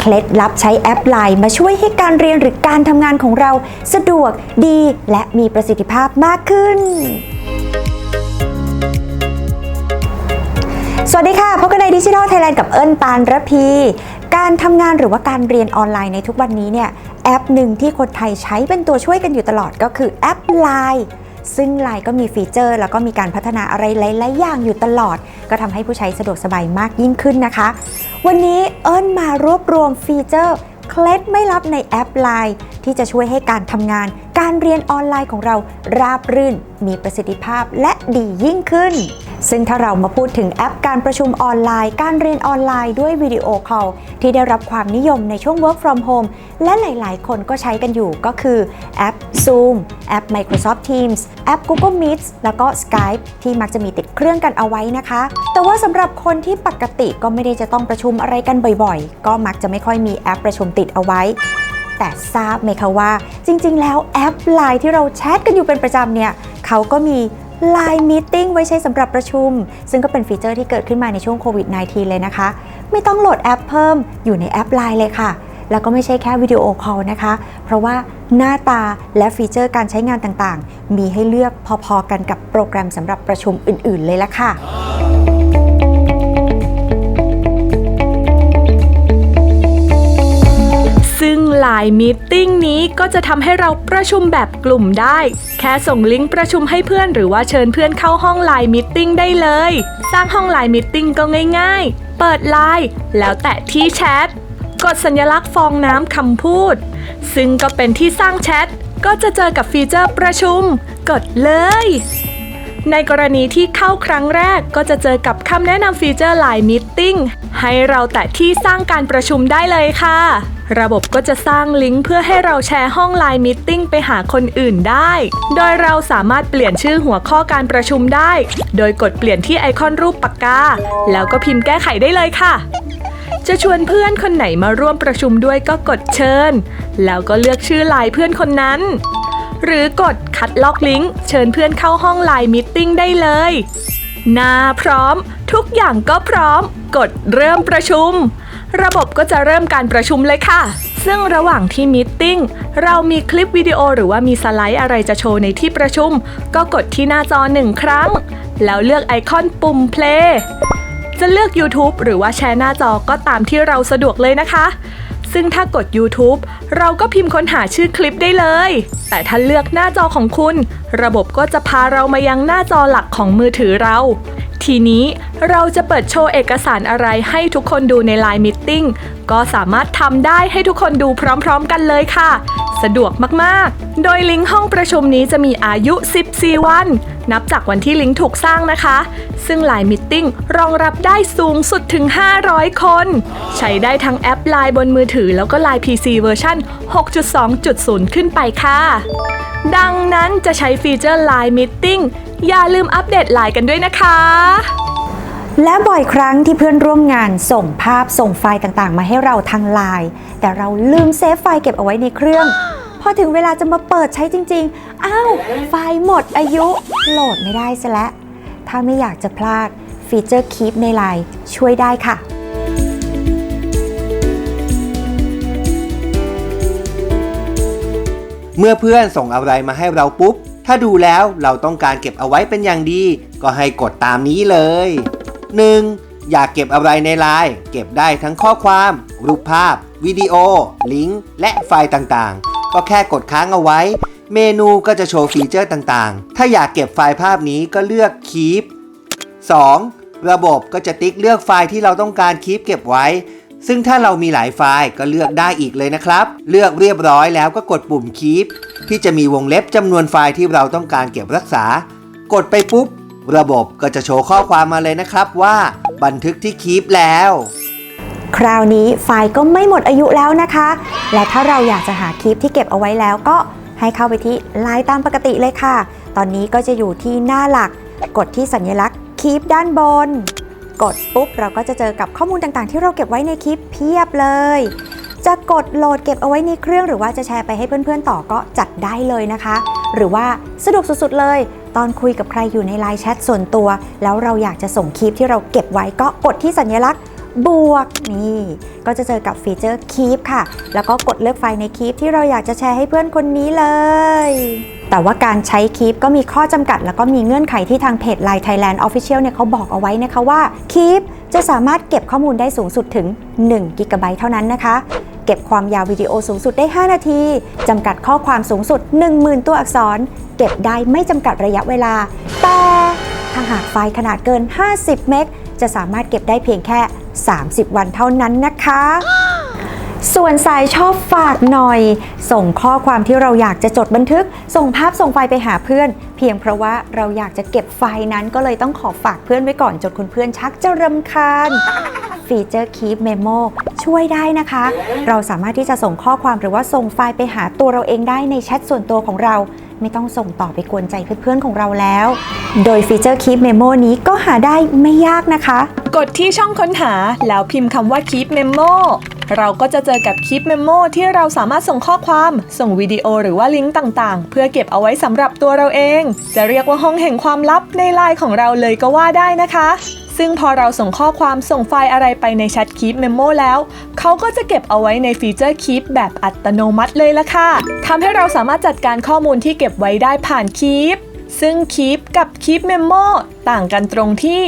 เคล็ดลับใช้แอปไลน์มาช่วยให้การเรียนหรือการทำงานของเราสะดวกดีและมีประสิทธิภาพมากขึ้นสวัสดีค่ะ พบกันในดิจิทัลไทยแลนด์กับเอิญปานระพี การทำงานหรือว่าการเรียนออนไลน์ในทุกวันนี้เนี่ย แอปหนึ่งที่คนไทยใช้เป็นตัวช่วยกันอยู่ตลอดก็คือแอป Line ซึ่ง Line ก็มีฟีเจอร์ แล้วก็มีการพัฒนาอะไรหลายๆอย่างอยู่ตลอด ก็ทำให้ผู้ใช้สะดวกสบายมากยิ่งขึ้นนะคะ วันนี้เอิญมารวบรวมฟีเจอร์เคล็ดไม่ลับในแอป Line ที่จะช่วยให้การทำงาน การเรียนออนไลน์ของเราราบรื่น มีประสิทธิภาพและดียิ่งขึ้น ซึ่งถ้าเรามาพูดถึงแอปการประชุมออนไลน์ การเรียนออนไลน์ด้วยวิดีโอคอลที่ได้รับความนิยมในช่วง work from home และหลาย ๆ คนก็ใช้กันอยู่ก็คือแอป Zoom แอป Microsoft Teams แอป Google Meet แล้วก็ Skype ที่มักจะมีติดเครื่องกันเอาไว้นะคะ แต่ว่าสำหรับคนที่ปกติก็ไม่ได้จะต้องประชุมอะไรกันบ่อยๆ ก็มักจะไม่ค่อยมีแอปประชุมติดเอาไว้แต่ทราบไหมคะว่า จริงๆ แล้วแอป Line ที่เราแชทกันอยู่เป็นประจำเนี่ย เขาก็มี Line Meeting ไว้ใช้สำหรับประชุม ซึ่งก็เป็นฟีเจอร์ที่เกิดขึ้นมาในช่วงโควิด -19 เลยนะคะ ไม่ต้องโหลดแอปเพิ่มอยู่ในแอป Line เลยค่ะ แล้วก็ไม่ใช่แค่วิดีโอคอลนะคะ เพราะว่า หน้าตาและฟีเจอร์การใช้งานต่างๆ มีให้เลือกพอๆกันกับโปรแกรมสำหรับประชุมอื่นๆเลยละค่ะซึ่ง Line Meeting นี้ก็จะทำให้เราประชุมแบบกลุ่มได้ แค่ส่งลิงก์ประชุมให้เพื่อนหรือว่าเชิญเพื่อนเข้าห้อง Line Meeting ได้เลย สร้างห้อง Line Meeting ก็ง่ายๆ เปิด Line แล้วแตะที่แชท กดสัญลักษณ์ฟองน้ำคำพูด ซึ่งก็เป็นที่สร้างแชท ก็จะเจอกับฟีเจอร์ประชุม กดเลย ในกรณีที่เข้าครั้งแรกก็จะเจอกับคำแนะนำฟีเจอร์ Line Meeting ให้เราแตะที่สร้างการประชุมได้เลยค่ะ ระบบก็จะสร้างลิงก์เพื่อให้เราแชร์ห้อง Line Meeting ไปหาคนอื่นได้ โดยเราสามารถเปลี่ยนชื่อหัวข้อการประชุมได้ โดยกดเปลี่ยนที่ไอคอนรูปปากกา แล้วก็พิมพ์แก้ไขได้เลยค่ะ จะชวนเพื่อนคนไหนมาร่วมประชุมด้วยก็กดเชิญ แล้วก็เลือกชื่อไลน์เพื่อนคนนั้น หรือกดคัดล็อกลิงก์เชิญเพื่อนเข้าห้องไลน์มิทติ้งได้เลยหน้าพร้อม ทุกอย่างก็พร้อม กดเริ่มประชุม ระบบก็จะเริ่มการประชุมเลยค่ะ ซึ่งระหว่างที่มิทติ้งเรามีคลิปวิดีโอหรือว่ามีสไลด์อะไรจะโชว์ในที่ประชุม ก็กดที่หน้าจอหนึ่งครั้ง แล้วเลือกไอคอนปุ่ม play จะเลือก YouTube หรือว่าแชร์หน้าจอก็ตามที่เราสะดวกเลยนะคะ ซึ่งถ้ากด YouTube เราก็พิมพ์ค้นหาชื่อคลิปได้เลย แต่ถ้าเลือกหน้าจอของคุณ ระบบก็จะพาเรามายังหน้าจอหลักของมือถือเรา ทีนี้ เราจะเปิดโชว์เอกสารอะไรให้ทุกคนดูใน Line Meeting ก็สามารถทำได้ให้ทุกคนดูพร้อมๆกันเลยค่ะ สะดวกมากๆ โดยลิงก์ห้องประชุมนี้จะมีอายุ 14 วัน นับจากวันที่ลิงก์ถูกสร้างนะคะ ซึ่ง Line Meeting รองรับได้สูงสุดถึง 500 คน ใช้ได้ทั้งแอป Line บนมือถือแล้วก็ Line PC เวอร์ชัน6.2.0 ขึ้นไปค่ะ ดังนั้นจะใช้ฟีเจอร์ Line Meeting อย่าลืมอัปเดต Line กันด้วยนะคะ และบ่อยครั้งที่เพื่อนร่วมงานส่งภาพส่งไฟล์ต่างๆ มาให้เราทางไลน์แต่เราลืมเซฟไฟล์เก็บเอาไว้ในเครื่อง พอถึงเวลาจะมาเปิดใช้จริง ๆ อ้าว ไฟล์หมดอายุ โหลดไม่ได้ซะแล้ว ถ้าไม่อยากจะพลาดฟีเจอร์ Keep ในไลน์ช่วยได้ค่ะเมื่อเพื่อนส่งอะไรมาให้เราปุ๊บ ถ้าดูแล้วเราต้องการเก็บเอาไว้เป็นอย่างดี ก็ให้กดตามนี้เลย 1. อยากเก็บอะไรในไลน์เก็บได้ทั้งข้อความ รูปภาพ วิดีโอ ลิงก์ และไฟล์ต่างๆ ก็แค่กดค้างเอาไว้ เมนูก็จะโชว์ฟีเจอร์ต่างๆ ถ้าอยากเก็บไฟล์ภาพนี้ก็เลือก Keep 2. ระบบก็จะติ๊กเลือกไฟล์ที่เราต้องการคีปเก็บไว้ ซึ่งถ้าเรามีหลายไฟล์ก็เลือกได้อีกเลยนะครับ เลือกเรียบร้อยแล้วก็กดปุ่ม Keep ที่จะมีวงเล็บจำนวนไฟล์ที่เราต้องการเก็บรักษา กดไปปุ๊บ ระบบก็จะโชว์ข้อความมาเลยนะครับว่าบันทึกที่ Keep แล้ว คราวนี้ไฟล์ก็ไม่หมดอายุแล้วนะคะ และถ้าเราอยากจะหาคลิปที่เก็บเอาไว้แล้วก็ให้เข้าไปที่ไลน์ตามปกติเลยค่ะ ตอนนี้ก็จะอยู่ที่หน้าหลัก กดที่สัญลักษณ์คลิปด้านบน กดปุ๊บเราก็จะเจอกับข้อมูลต่างๆ ที่เราเก็บไว้ในคลิปเพียบเลย จะกดโหลดเก็บเอาไว้ในเครื่องหรือว่าจะแชร์ไปให้เพื่อนๆต่อก็จัดได้เลยนะคะ หรือว่าสะดวกสุดๆเลย ตอนคุยกับใครอยู่ในไลน์แชทส่วนตัว แล้วเราอยากจะส่งคลิปที่เราเก็บไว้ก็กดที่สัญลักษณ์บวกนี่ ก็จะเจอกับฟีเจอร์ Keep ค่ะ แล้วก็กดเลือกไฟล์ใน Keep ที่เราอยากจะแชร์ให้เพื่อนคนนี้เลย แต่ว่าการใช้ Keep ก็มีข้อจำกัด แล้วก็มีเงื่อนไขที่ทางเพจ Line Thailand Official เนี่ยเขาบอกเอาไว้นะคะว่า Keep จะสามารถเก็บข้อมูลได้สูงสุดถึง1กิกะไบต์เท่านั้นนะคะ เก็บความยาววิดีโอสูงสุดได้ 5 นาที จำกัดข้อความสูงสุด 10,000 ตัวอักษร เก็บได้ไม่จำกัดระยะเวลา แต่ถ้าหากไฟล์ขนาดเกิน 50 เมกจะสามารถเก็บได้เพียงแค่ 30 วันเท่านั้นนะคะส่วนสายชอบฝากหน่อย ส่งข้อความที่เราอยากจะจดบันทึก ส่งภาพส่งไฟล์ไปหาเพื่อน เพียงเพราะว่าเราอยากจะเก็บไฟล์นั้นก็เลยต้องขอฝากเพื่อนไว้ก่อนจนคุณเพื่อนชักจะรำคาญฟีเจอร์ Keep Memo ช่วยได้นะคะ เราสามารถที่จะส่งข้อความหรือว่าส่งไฟล์ไปหาตัวเราเองได้ในแชทส่วนตัวของเรา ไม่ต้องส่งต่อไปกวนใจเพื่อนๆของเราแล้ว โดยฟีเจอร์ Keep Memo นี้ก็หาได้ไม่ยากนะคะ กดที่ช่องค้นหาแล้วพิมพ์คำว่า Keep Memo เราก็จะเจอกับ Keep Memo ที่เราสามารถส่งข้อความ ส่งวิดีโอหรือว่าลิงก์ต่างๆ เพื่อเก็บเอาไว้สำหรับตัวเราเอง จะเรียกว่าห้องแห่งความลับในไลน์ของเราเลยก็ว่าได้นะคะ ซึ่งพอเราส่งข้อความส่งไฟล์อะไรไปในแชท Keep Memo แล้ว เขาก็จะเก็บเอาไว้ในฟีเจอร์ Keep แบบอัตโนมัติเลยละค่ะทำให้เราสามารถจัดการข้อมูลที่เก็บไว้ได้ผ่าน Keep ซึ่ง Keep กับ Keep Memo ต่างกันตรงที่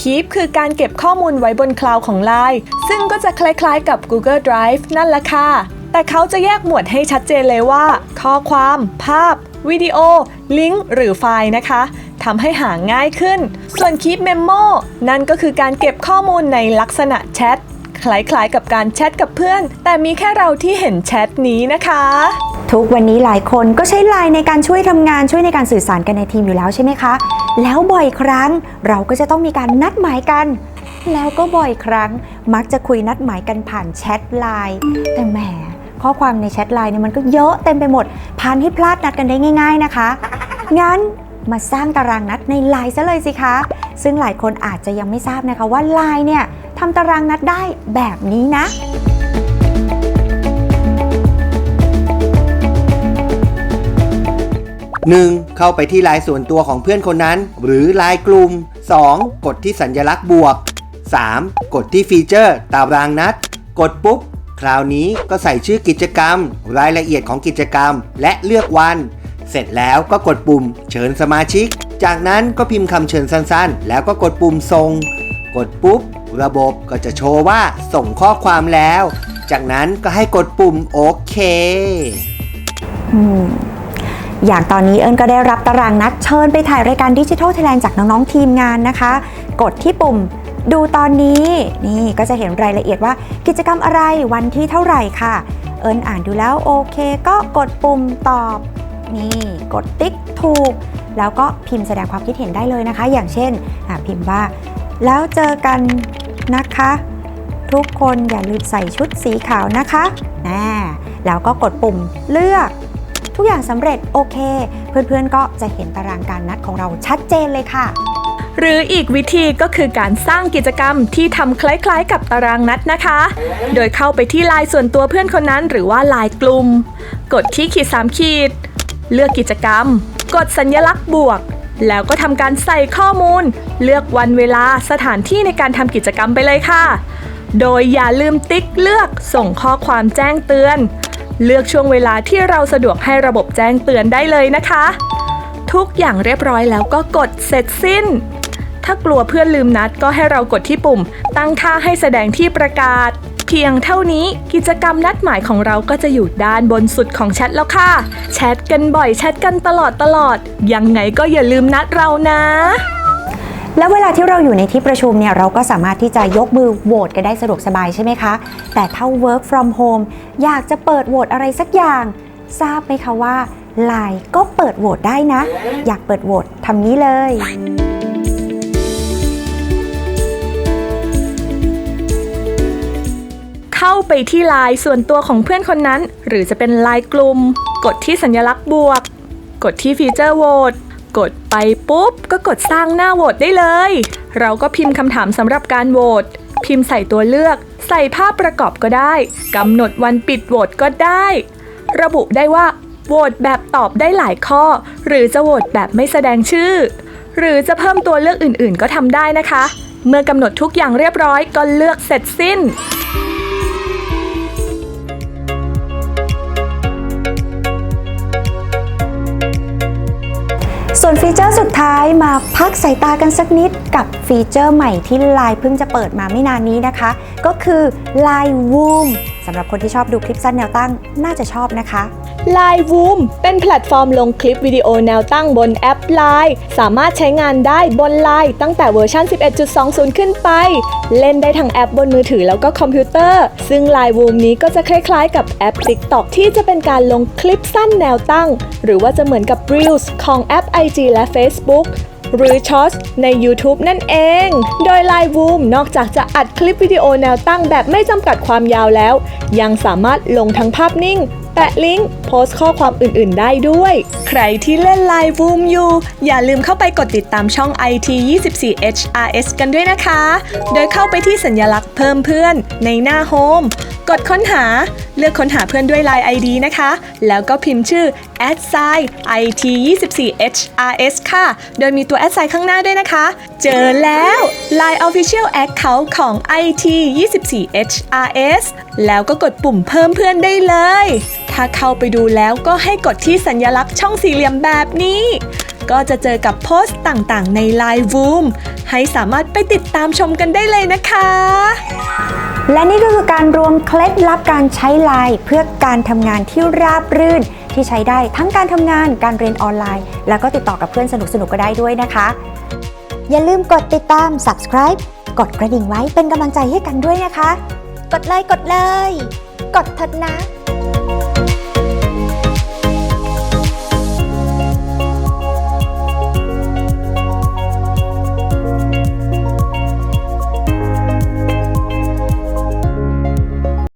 Keep คือการเก็บข้อมูลไว้บนคลาวด์ของ Line ซึ่งก็จะคล้ายๆกับ Google Drive นั่นละค่ะ แต่เขาจะแยกหมวดให้ชัดเจนเลยว่า ข้อความ ภาพ วิดีโอ ลิงก์ หรือไฟล์นะคะ ทำให้หาง่ายขึ้น ส่วน Keep Memo นั่นก็คือการเก็บข้อมูลในลักษณะแชทคล้ายๆกับการแชทกับเพื่อน แต่มีแค่เราที่เห็นแชทนี้นะคะ ทุกวันนี้หลายคนก็ใช้ไลน์ในการช่วยทำงานช่วยในการสื่อสารกันในทีมอยู่แล้วใช่ไหมคะ แล้วบ่อยครั้งเราก็จะต้องมีการนัดหมายกัน แล้วก็บ่อยครั้งมักจะคุยนัดหมายกันผ่านแชทไลน์แต่แหมข้อความในแชทไลน์เนี่ยมันก็เยอะเต็มไปหมดพานให้พลาดนัดกันได้ง่าย ๆนะคะ งั้น มาสร้างตารางนัดในไลน์ซะเลยสิคะ ซึ่งหลายคนอาจจะยังไม่ทราบนะคะว่าไลน์เนี่ยทำตารางนัดได้แบบนี้นะ 1. เข้าไปที่ไลน์ส่วนตัวของเพื่อนคนนั้น หรือไลน์กลุ่ม 2. กดที่สัญลักษณ์บวก 3. กดที่ฟีเจอร์ ตารางนัด กดปุ๊บ คราวนี้ก็ใส่ชื่อกิจกรรม รายละเอียดของกิจกรรม และเลือกวัน เสร็จแล้วก็กดปุ่มเชิญสมาชิก จากนั้นก็พิมพ์คำเชิญสั้นๆ แล้วก็กดปุ่มส่ง กดปุ๊บ ระบบก็จะโชว์ว่าส่งข้อความแล้ว จากนั้นก็ให้กดปุ่มโอเค อย่างตอนนี้เอิญก็ได้รับตารางนัดเชิญไปถ่ายรายการดิจิทัลไทยแลนด์จากน้องๆทีมงานนะคะ กดที่ปุ่มดูตอนนี้นี่ก็จะเห็นรายละเอียดว่ากิจกรรมอะไรวันที่เท่าไหร่ค่ะ เอิญอ่านดูแล้วโอเค ก็กดปุ่มตอบ นี่กดติ๊กถูก แล้วก็พิมพ์แสดงความคิดเห็นได้เลยนะคะ อย่างเช่นพิมพ์ว่า แล้วเจอกันนะคะ ทุกคนอย่าลืมใส่ชุดสีขาวนะคะแน่แล้วก็กดปุ่มเลือกทุกอย่างสำเร็จโอเค เพื่อนๆก็จะเห็นตารางการนัดของเราชัดเจนเลยค่ะ หรืออีกวิธีก็คือการสร้างกิจกรรมที่ทำคล้ายๆ กับตารางนัดนะคะ โดยเข้าไปที่ไลน์ส่วนตัวเพื่อนคนนั้นหรือว่าไลน์กลุ่ม กดที่ขีด3ขีด เลือกกิจกรรม กดสัญลักษณ์บวก แล้วก็ทำการใส่ข้อมูล เลือกวันเวลาสถานที่ในการทำกิจกรรมไปเลยค่ะ โดยอย่าลืมติ๊กเลือกส่งข้อความแจ้งเตือน เลือกช่วงเวลาที่เราสะดวกให้ระบบแจ้งเตือนได้เลยนะคะ ทุกอย่างเรียบร้อยแล้วก็กดเสร็จสิ้น ถ้ากลัวเพื่อนลืมนัดก็ให้เรากดที่ปุ่ม ตั้งค่าให้แสดงที่ประกาศ เพียงเท่านี้กิจกรรมนัดหมายของเราก็จะอยู่ด้านบนสุดของแชทแล้วค่ะ แชทกันบ่อยแชทกันตลอดตลอด ยังไงก็อย่าลืมนัดเรานะแล้วเวลาที่เราอยู่ในที่ประชุมเนี่ยเราก็สามารถที่จะยกมือโหวตกันได้สะดวกสบายใช่ไหมคะ แต่ถ้า work from home อยากจะเปิดโหวตอะไรสักอย่าง ทราบไหมคะว่า Line ก็เปิดโหวตได้นะ อยากเปิดโหวตทำนี้เลย เข้าไปที่ไลน์ส่วนตัวของเพื่อนคนนั้น หรือจะเป็นไลน์กลุ่ม กดที่สัญลักษณ์บวก กดที่ฟีเจอร์โหวตกดไปปุ๊บ ก็กดสร้างหน้าโหวตได้เลย เราก็พิมพ์คำถามสำหรับการโหวตพิมพ์ใส่ตัวเลือก ใส่ภาพประกอบก็ได้กำหนดวันปิดโหวตก็ได้ ระบุได้ว่าโหวตแบบตอบได้หลายข้อ หรือจะโหวตแบบไม่แสดงชื่อ หรือจะเพิ่มตัวเลือกอื่นๆ ก็ทำได้นะคะ เมื่อกำหนดทุกอย่างเรียบร้อยก็เลือกเสร็จสิ้น ส่วนฟีเจอร์สุดท้ายมาพักสายตากันสักนิดกับฟีเจอร์ใหม่ที่ Line เพิ่งจะเปิดมาไม่นานนี้นะคะ ก็คือ Line Woom สำหรับคนที่ชอบดูคลิปสั้นแนวตั้งน่าจะชอบนะคะ Line Voom เป็นแพลตฟอร์มลงคลิปวิดีโอแนวตั้งบนแอป Line สามารถใช้งานได้บน Line ตั้งแต่เวอร์ชัน 11.20 ขึ้นไป เล่นได้ทั้งแอปบนมือถือแล้วก็คอมพิวเตอร์ ซึ่ง Line Voom นี้ก็จะคล้ายๆ กับแอป TikTok ที่จะเป็นการลงคลิปสั้นแนวตั้ง หรือว่าจะเหมือนกับ Reels ของแอป IG และ Facebook หรือ Shorts ใน YouTube นั่นเอง โดย Line Voom นอกจากจะอัดคลิปวิดีโอแนวตั้งแบบไม่จำกัดความยาวแล้ว ยังสามารถลงทั้งภาพนิ่ง แปะลิงก์โพสต์ข้อความอื่นๆ ได้ด้วย ใครที่เล่นไลฟ์วูมอยู่อย่าลืมเข้าไปกดติดตามช่อง IT 24 HRS กันด้วยนะคะ โดยเข้าไปที่สัญลักษณ์เพิ่มเพื่อนในหน้าโฮมกดค้นหา เลือกค้นหาเพื่อนด้วย Line ID นะคะ แล้วก็พิมพ์ชื่อ a d s i IT 24 HRS ค่ะ โดยมีตัว a d s i ข้างหน้าด้วยนะคะ เจอแล้ว Line Official Account ของ IT 24 HRS แล้วก็กดปุ่มเพิ่มเพื่อนได้เลย ถ้าเข้าไปดูแล้วก็ให้กดที่สัญลักษณ์ช่องสี่เหลี่ยมแบบนี้ ก็จะเจอกับโพสต์ต่างๆ ใน Line Voom ให้สามารถไปติดตามชมกันได้เลยนะคะและนี่ก็คือการรวมเคล็ดลับการใช้ไลน์เพื่อการทำงานที่ราบรื่น ที่ใช้ได้ทั้งการทำงานการเรียนออนไลน์ แล้วก็ติดต่อกับเพื่อนสนุกๆก็ได้ด้วยนะคะ อย่าลืมกดติดตาม subscribe กดกระดิ่งไว้เป็นกำลังใจให้กันด้วยนะคะ กดเลยกดเลย กดเถอะนะ